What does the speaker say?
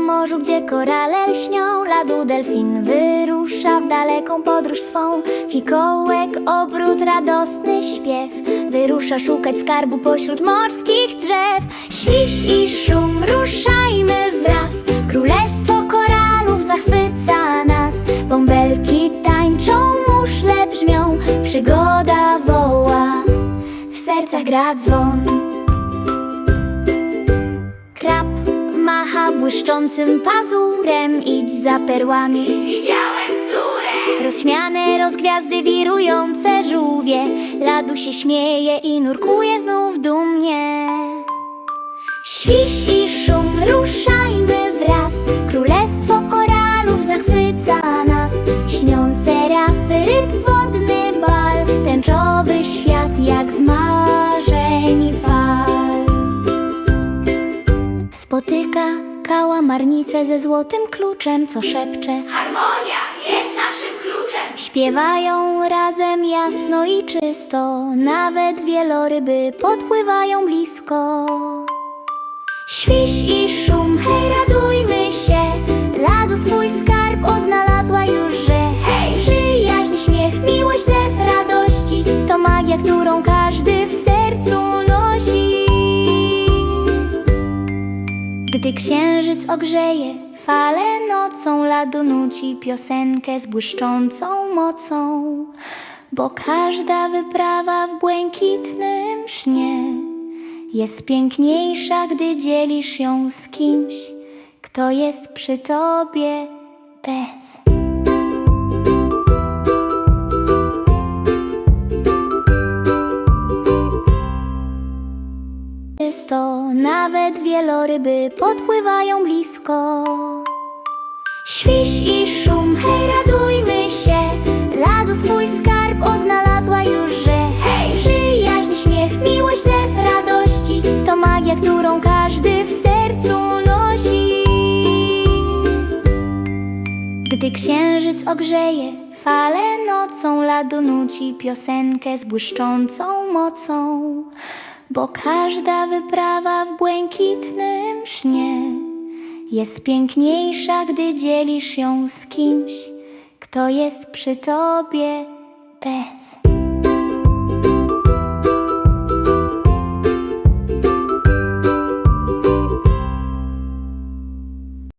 morzu, gdzie korale lśnią. Ladu delfin wyrusza w daleką podróż swą. Fikołek, obrót, radosny śpiew. Wyrusza szukać skarbu pośród morskich drzew. Świś i szum, ruszajmy wraz. Królestwo koralów zachwyca nas. Bąbelki tańczą, muszle brzmią. Przygoda woła, w sercach gra dzwon błyszczącym pazurem. Idź za perłami. Widziałem, które Rozśmiane rozgwiazdy wirujące żółwie. Ladu się śmieje i nurkuje znów dumnie. Świś i szum, ruszajmy Spotyka kałamarnicę ze złotym kluczem, co szepcze harmonia jest naszym kluczem. Śpiewają razem jasno i czysto, nawet wieloryby podpływają blisko. Świś i szum, hej, radujmy się, ladu swój skarb Gdy księżyc ogrzeje fale nocą, ladu nuci piosenkę z błyszczącą mocą, bo każda wyprawa w błękitnym śnie jest piękniejsza, gdy dzielisz ją z kimś, kto jest przy tobie bez. Czysto, nawet wieloryby podpływają blisko. Świś i szum, hej, radujmy się, ladu swój skarb odnalazła już, że hej, przyjaźń, śmiech, miłość, zew radości, to magia, którą każdy w sercu nosi. Gdy księżyc ogrzeje fale nocą, ladu nuci piosenkę z błyszczącą mocą, bo każda wyprawa w błękitnym śnie jest piękniejsza, gdy dzielisz ją z kimś, kto jest przy tobie bez.